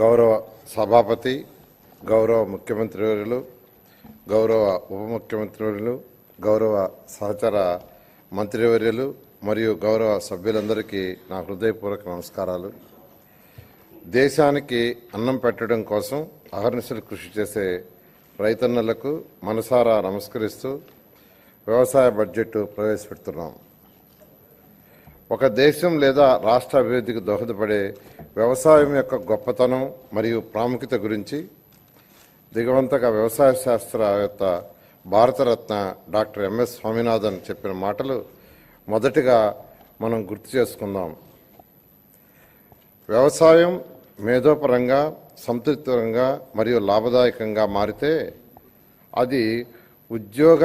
గౌరవ సభాపతి గౌరవ ముఖ్యమంత్రి వర్యులు గౌరవ ఉప ముఖ్యమంత్రి వర్యులు గౌరవ సహచర మంత్రివర్యులు మరియు గౌరవ సభ్యులందరికీ నా హృదయపూర్వక నమస్కారాలు. దేశానికి అన్నం పెట్టడం కోసం అహర్నిశలు కృషి చేసే రైతన్నలకు మనసారా నమస్కరిస్తూ వ్యవసాయ బడ్జెట్ ప్రవేశపెడుతున్నాం. ఒక దేశం లేదా రాష్ట్ర అభివృద్ధికి దోహదపడే వ్యవసాయం యొక్క గొప్పతనం మరియు ప్రాముఖ్యత గురించి దిగవంతక వ్యవసాయ శాస్త్రవేత్త భారతరత్న డాక్టర్ ఎంఎస్ స్వామినాథన్ చెప్పిన మాటలు మొదటిగా మనం గుర్తు చేసుకుందాం. వ్యవసాయం మేధోపరంగా సంతృప్తికరంగా మరియు లాభదాయకంగా మారితే అది ఉద్యోగ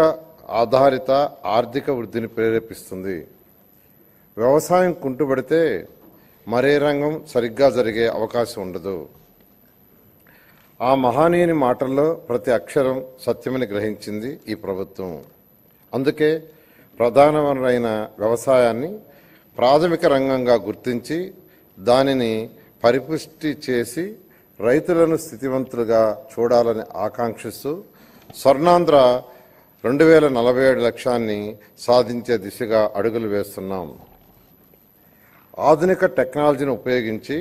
ఆధారిత ఆర్థిక వృద్ధిని ప్రేరేపిస్తుంది. వ్యవసాయం కుంటుబడితే మరే రంగం సరిగ్గా జరిగే అవకాశం ఉండదు. ఆ మహానీయుని మాటల్లో ప్రతి అక్షరం సత్యమని గ్రహించింది ఈ ప్రభుత్వం. అందుకే ప్రధానమైన వ్యవసాయాన్ని ప్రాథమిక రంగంగా గుర్తించి దానిని పరిపుష్టి చేసి రైతులను స్థితివంతులుగా చూడాలని ఆకాంక్షిస్తూ స్వర్ణాంధ్ర రెండు వేల నలభై ఏడు లక్ష్యాన్ని సాధించే దిశగా అడుగులు వేస్తున్నాం. ఆధునిక టెక్నాలజీని ఉపయోగించి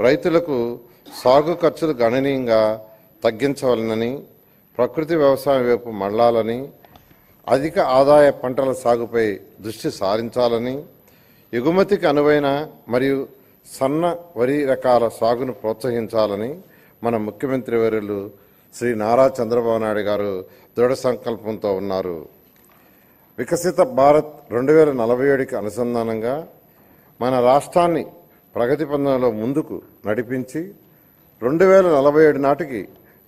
రైతులకు సాగు ఖర్చులు గణనీయంగా తగ్గించవలనని ప్రకృతి వ్యవసాయం వైపు మళ్ళాలని అధిక ఆదాయ పంటల సాగుపై దృష్టి సారించాలని ఎగుమతికి అనువైన మరియు సన్న వరి రకాల సాగును ప్రోత్సహించాలని మన ముఖ్యమంత్రి వర్యులు శ్రీ నారా చంద్రబాబు నాయుడు గారు దృఢ సంకల్పంతో ఉన్నారు. వికసిత భారత్ రెండు వేల నలభై ఏడుకి అనుసంధానంగా మన రాష్ట్రాన్ని ప్రగతి పథంలో ముందుకు నడిపించి రెండు వేల నలభై ఏడు నాటికి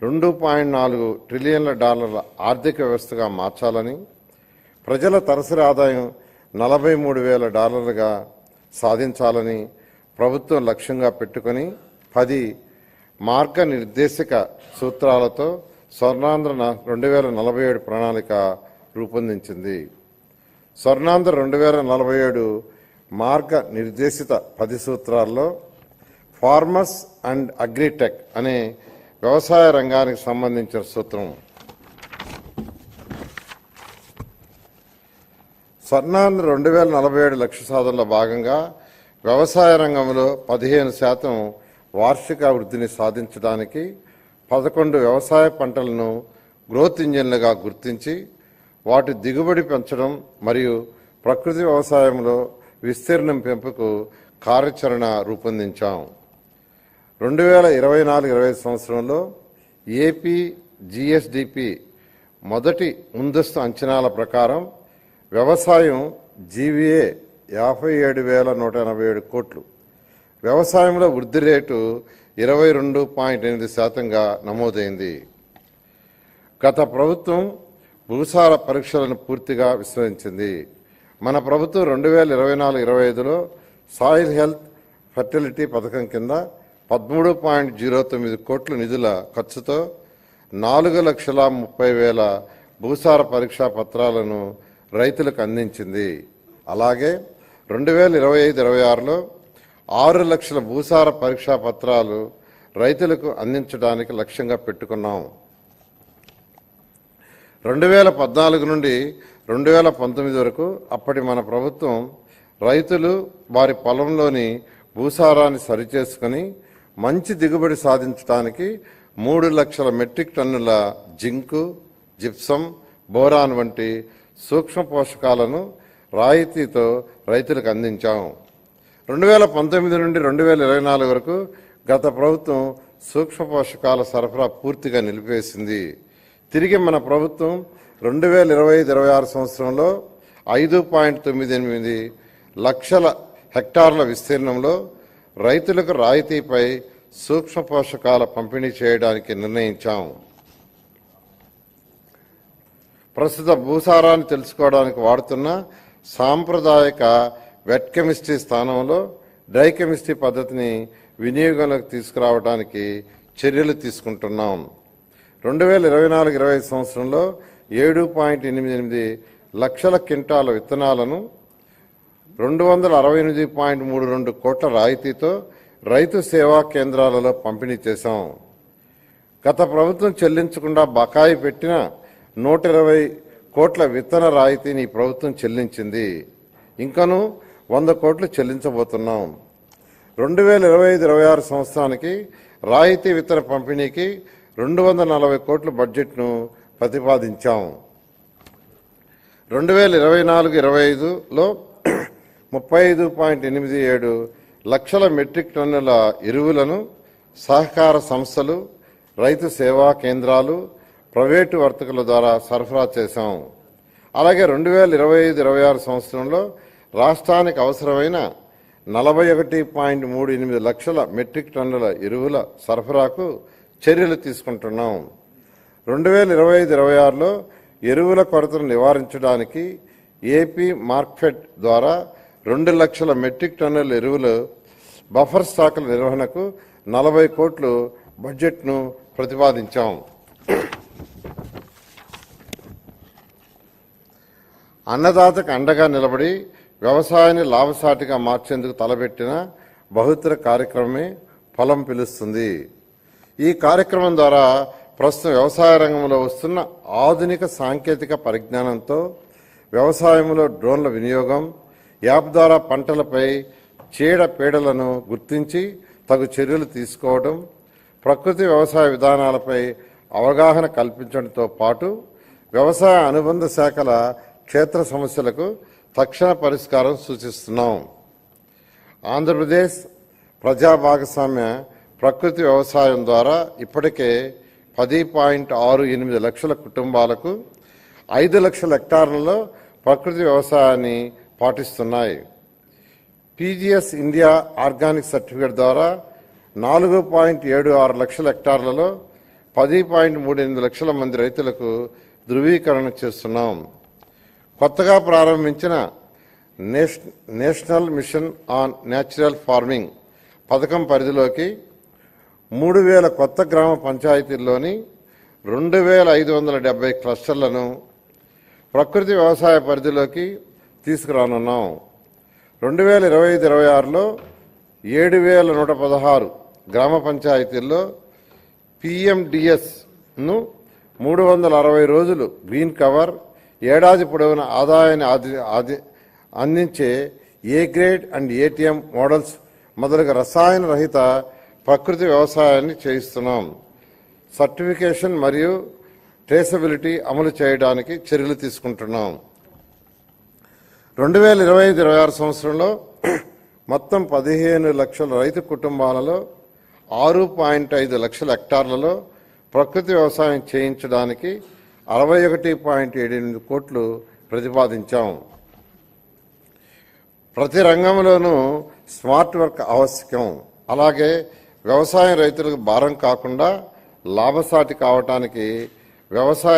రెండు పాయింట్ నాలుగు ట్రిలియన్ల డాలర్ల ఆర్థిక వ్యవస్థగా మార్చాలని ప్రజల తరసరి ఆదాయం నలభై మూడు వేల డాలర్లుగా సాధించాలని ప్రభుత్వం లక్ష్యంగా పెట్టుకొని పది మార్గనిర్దేశక సూత్రాలతో స్వర్ణాంధ్ర రెండు వేల నలభై ఏడు ప్రణాళిక రూపొందించింది. స్వర్ణాంధ్ర రెండు వేల నలభై ఏడు మార్గ నిర్దేశిత పది సూత్రాల్లో ఫార్మర్స్ అండ్ అగ్రిటెక్ అనే వ్యవసాయ రంగానికి సంబంధించిన సూత్రం. స్వర్ణాంధ్ర రెండు వేల నలభై ఏడు లక్ష సాధనలో భాగంగా వ్యవసాయ రంగంలో పదిహేను శాతం వార్షిక వృద్ధిని సాధించడానికి పదకొండు వ్యవసాయ పంటలను గ్రోత్ ఇంజిన్లుగా గుర్తించి వాటి దిగుబడి పెంచడం మరియు ప్రకృతి వ్యవసాయంలో విస్తీర్ణం పెంపుకు కార్యాచరణ రూపొందించాం. రెండు వేల ఇరవై నాలుగు ఇరవై ఐదు సంవత్సరంలో ఏపీ జిఎస్డిపి మొదటి ముందస్తు అంచనాల ప్రకారం వ్యవసాయం జీవీఏ యాభై ఏడు వేల నూట ఎనభై ఏడు కోట్లు. వ్యవసాయంలో వృద్ధి రేటు ఇరవై రెండు పాయింట్ ఎనిమిది శాతంగా నమోదైంది. గత ప్రభుత్వం భూసార పరీక్షలను పూర్తిగా విస్తరించింది మన ప్రభుత్వం రెండు వేల ఇరవై నాలుగు ఇరవై ఐదులో సాయిల్ హెల్త్ ఫర్టిలిటీ పథకం కింద పదమూడు పాయింట్ జీరో తొమ్మిది కోట్ల నిధుల ఖర్చుతో నాలుగు లక్షల ముప్పై వేల భూసార పరీక్షా పత్రాలను రైతులకు అందించింది. అలాగే రెండు వేల ఇరవై ఐదు ఇరవై ఆరులో ఆరు లక్షల భూసార పరీక్షా పత్రాలు రైతులకు అందించడానికి లక్ష్యంగా పెట్టుకున్నాం. రెండు వేల పద్నాలుగు నుండి రెండు వేల పంతొమ్మిది వరకు అప్పటి మన ప్రభుత్వం రైతులు వారి పొలంలోని భూసారాన్ని సరిచేసుకుని మంచి దిగుబడి సాధించడానికి మూడు లక్షల మెట్రిక్ టన్నుల జింకు జిప్సం బోరాన్ వంటి సూక్ష్మ పోషకాలను రాయితీతో రైతులకు అందించాం. రెండు వేల పంతొమ్మిది నుండి రెండు వేల ఇరవై నాలుగు వరకు గత ప్రభుత్వం సూక్ష్మ పోషకాల సరఫరా పూర్తిగా నిలిపేసింది తిరిగి మన ప్రభుత్వం రెండు వేల ఇరవై ఐదు ఇరవై ఆరు సంవత్సరంలో ఐదు పాయింట్ తొమ్మిది ఎనిమిది లక్షల హెక్టార్ల విస్తీర్ణంలో రైతులకు రాయితీపై సూక్ష్మ పోషకాల పంపిణీ చేయడానికి నిర్ణయించాం. ప్రస్తుత భూసారాన్ని తెలుసుకోవడానికి వాడుతున్న సాంప్రదాయక వెట్ కెమిస్ట్రీ స్థానంలో డ్రై కెమిస్ట్రీ పద్ధతిని వినియోగంలోకి తీసుకురావడానికి చర్యలు తీసుకుంటున్నాం. రెండు వేల ఇరవై నాలుగు ఇరవై ఐదు సంవత్సరంలో ఏడు పాయింట్ ఎనిమిది ఎనిమిది లక్షల క్వింటాల విత్తనాలను రెండు వందల అరవై ఎనిమిది పాయింట్ మూడు రెండు కోట్ల రాయితీతో రైతు సేవా కేంద్రాలలో పంపిణీ చేశాం. గత ప్రభుత్వం చెల్లించకుండా బకాయి పెట్టిన నూట ఇరవై కోట్ల విత్తన రాయితీని ప్రభుత్వం చెల్లించింది. ఇంకను వంద కోట్లు చెల్లించబోతున్నాం. రెండు వేల ఇరవై ఐదు ఇరవై ఆరు సంవత్సరానికి రాయితీ విత్తన పంపిణీకి రెండు వందల నలభై కోట్ల బడ్జెట్ను ప్రతిపాదించాం. రెండు వేల ఇరవై నాలుగు ఇరవై ఐదులో ముప్పై ఐదు పాయింట్ ఎనిమిది ఏడు లక్షల మెట్రిక్ టన్నుల ఎరువులను సహకార సంస్థలు రైతు సేవా కేంద్రాలు ప్రైవేటు వర్తకుల ద్వారా సరఫరా చేశాం. అలాగే రెండు వేల ఇరవై ఐదు ఇరవై ఆరు సంవత్సరంలో రాష్ట్రానికి అవసరమైన నలభై ఒకటి పాయింట్ మూడు ఎనిమిది లక్షల మెట్రిక్ టన్నుల ఎరువుల సరఫరాకు చర్యలు తీసుకుంటున్నాం రెండు వేల ఇరవై ఐదు ఇరవై ఆరులో ఎరువుల కొరతను నివారించడానికి ఏపీ మార్క్ఫెడ్ ద్వారా రెండు లక్షల మెట్రిక్ టన్నుల ఎరువులు బఫర్ స్టాకుల నిర్వహణకు నలభై కోట్లు బడ్జెట్ను ప్రతిపాదించాం. అన్నదాతకు అండగా నిలబడి వ్యవసాయాన్ని లాభసాటిగా మార్చేందుకు తలపెట్టిన బహుతర కార్యక్రమమే ఫలం పిలుస్తుంది. ఈ కార్యక్రమం ద్వారా ప్రస్తుతం వ్యవసాయ రంగంలో వస్తున్న ఆధునిక సాంకేతిక పరిజ్ఞానంతో వ్యవసాయంలో డ్రోన్ల వినియోగం యాప్ ద్వారా పంటలపై చీడ పీడలను గుర్తించి తగు చర్యలు తీసుకోవడం ప్రకృతి వ్యవసాయ విధానాలపై అవగాహన కల్పించడంతో పాటు వ్యవసాయ అనుబంధ శాఖల క్షేత్ర సమస్యలకు తక్షణ పరిష్కారం సూచిస్తున్నాం. ఆంధ్రప్రదేశ్ ప్రజా భాగస్వామ్య ప్రకృతి వ్యవసాయం ద్వారా ఇప్పటికే పది పాయింట్ ఆరు ఎనిమిది లక్షల కుటుంబాలకు ఐదు లక్షల హెక్టార్లలో ప్రకృతి వ్యవసాయాన్ని పాటిస్తున్నాయి. పీజీఎస్ ఇండియా ఆర్గానిక్ సర్టిఫికేట్ ద్వారా నాలుగు పాయింట్ ఏడు ఆరు లక్షల హెక్టార్లలో పది పాయింట్ మూడు ఎనిమిది లక్షల మంది రైతులకు ధృవీకరణ చేస్తున్నాం. కొత్తగా ప్రారంభించిన నేష్ national mission on natural farming పథకం పరిధిలోకి మూడు వేల కొత్త గ్రామ పంచాయతీల్లోని రెండు వేల ఐదు వందల డెబ్బై క్లస్టర్లను ప్రకృతి వ్యవసాయ పరిధిలోకి తీసుకురానున్నాం. రెండు వేల ఇరవై ఐదు ఇరవై ఆరులో ఏడు వేల నూట పదహారు గ్రామ పంచాయతీల్లో పిఎండిఎస్ను మూడు వందల అరవై రోజులు గ్రీన్ కవర్ ఏడాది పొడవున ఆదాయాన్ని ఆది- ఆది- అందించే A grade and ATM models మొదలగు రసాయన రహిత ప్రకృతి వ్యవసాయాన్ని చేయిస్తున్నాం. సర్టిఫికేషన్ మరియు ట్రేసబిలిటీ అమలు చేయడానికి చర్యలు తీసుకుంటున్నాం. రెండు వేల ఇరవై ఐదు ఇరవై ఆరు సంవత్సరంలో మొత్తం పదిహేను లక్షల రైతు కుటుంబాలలో ఆరు పాయింట్ ఐదు లక్షల హెక్టార్లలో ప్రకృతి వ్యవసాయం చేయించడానికి అరవై ఒకటి పాయింట్ ఏడు ఎనిమిది కోట్లు ప్రతిపాదించాం. ప్రతి రంగంలోనూ స్మార్ట్ వర్క్ ఆవశ్యకం. అలాగే వ్యవసాయం రైతులకు భారం కాకుండా లాభసాటి కావటానికి వ్యవసాయ